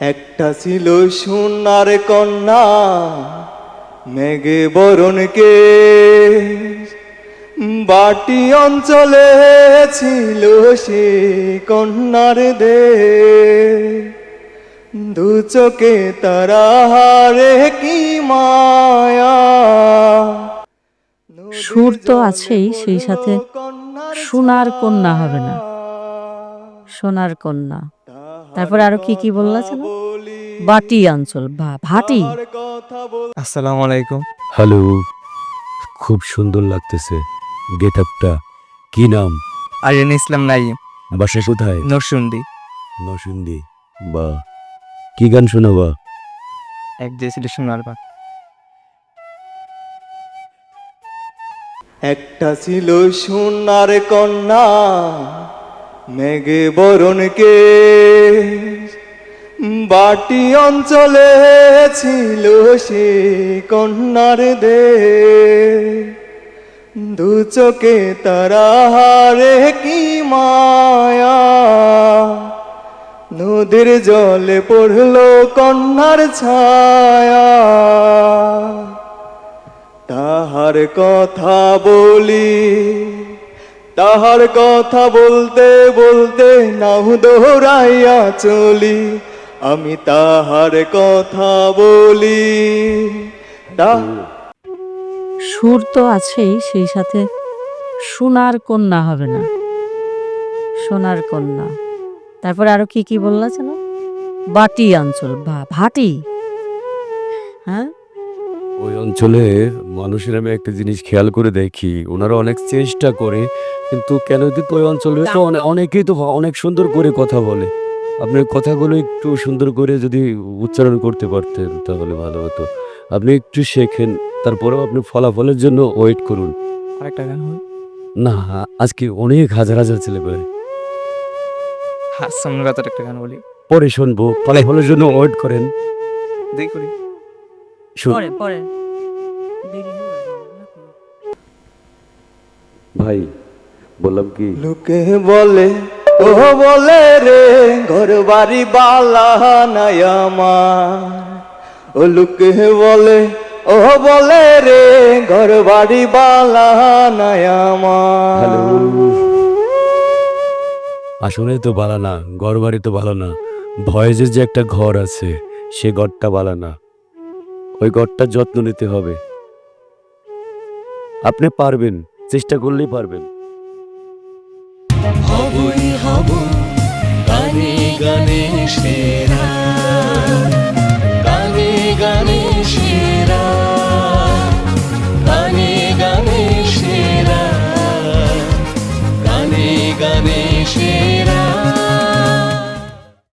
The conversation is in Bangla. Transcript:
একটা ছিল সোনার কন্যা মেঘে বরণকে বাটি অঞ্চলে ছিল সে কন্যার দে দু চোখে তারা হারে কি মায়া। সুর তো আছেই, সেই সাথে সোনার কন্যা হবে না। সোনার কন্যা। তারপরে আরও কি কি বললা যেন? বাটি অঞ্চল বা ভাটি। আসসালামু আলাইকুম। হ্যালো খুব সুন্দর লাগতেছে। গেট আপটা কি নাম? আরিয়ান ইসলাম নাই বাসা কোথায়? নরসুন্দি। নসুন্দি বা কি গান শোনাবা? এক যে ছিল সোনার বা একটা ছিল সোনার কন্যা মেঘে বরণকে বাটি অঞ্চলে ছিল সে কন্যার দে দু চোখে তারা হারে কি মায়া। নদীর জলে পড়ল কন্যার ছায়া। তাহার কথা বলি তাহার কথা বলতে বলতে নাও দৌড়াইয়া চলি। আমি তাহার কথা বলি। সুর তো আছেই, সেই সাথে সোনার কন্যা হবে না। সোনার কন্যা। তারপরে আরও কি কি বললা যেন? বাটি অঞ্চল বা ভাটি। হ্যাঁ? ওই অঞ্চলে মানুষের আমি একটা জিনিস খেয়াল করে দেখি ওনারা অনেক চেষ্টা করে কিন্তু কেন অঞ্চলে তো অনে- অনেকেই তো অনেক সুন্দর করে কথা বলে। আপনার কথাগুলো একটু সুন্দর করে যদি উচ্চারণ করতে পারতেন তাহলে ভালো হতো। আপনি একটু শেখেন তারপরেও আপনি ফলাফলের জন্য ওয়েট করুন। আরেকটা গান না আজকে অনেক হাজার হাজার ছেলে পেলে হাসান রাতের একটা গান বলি। পরে শুনব ফলাফলের জন্য ওয়েট করেন। দেখ পরে। ভাই বললাম কি? লোকে বলে ও বলে রে ঘর বাড়ি বালা নাই আমার। ও লোকে বলে ও বলে রে ঘর বাড়ি বালা নাই আমার। আসলে তো ভালো না ঘর বাড়ি তো ভালো না। ভয়েজের যে একটা ঘর আছে সে ঘরটা ভালো না। ওই ঘরটার যত্ন নিতে হবে। আপনি পারবেন চেষ্টা করলেই পারবেন। হবই হব। গানে গানে সেরা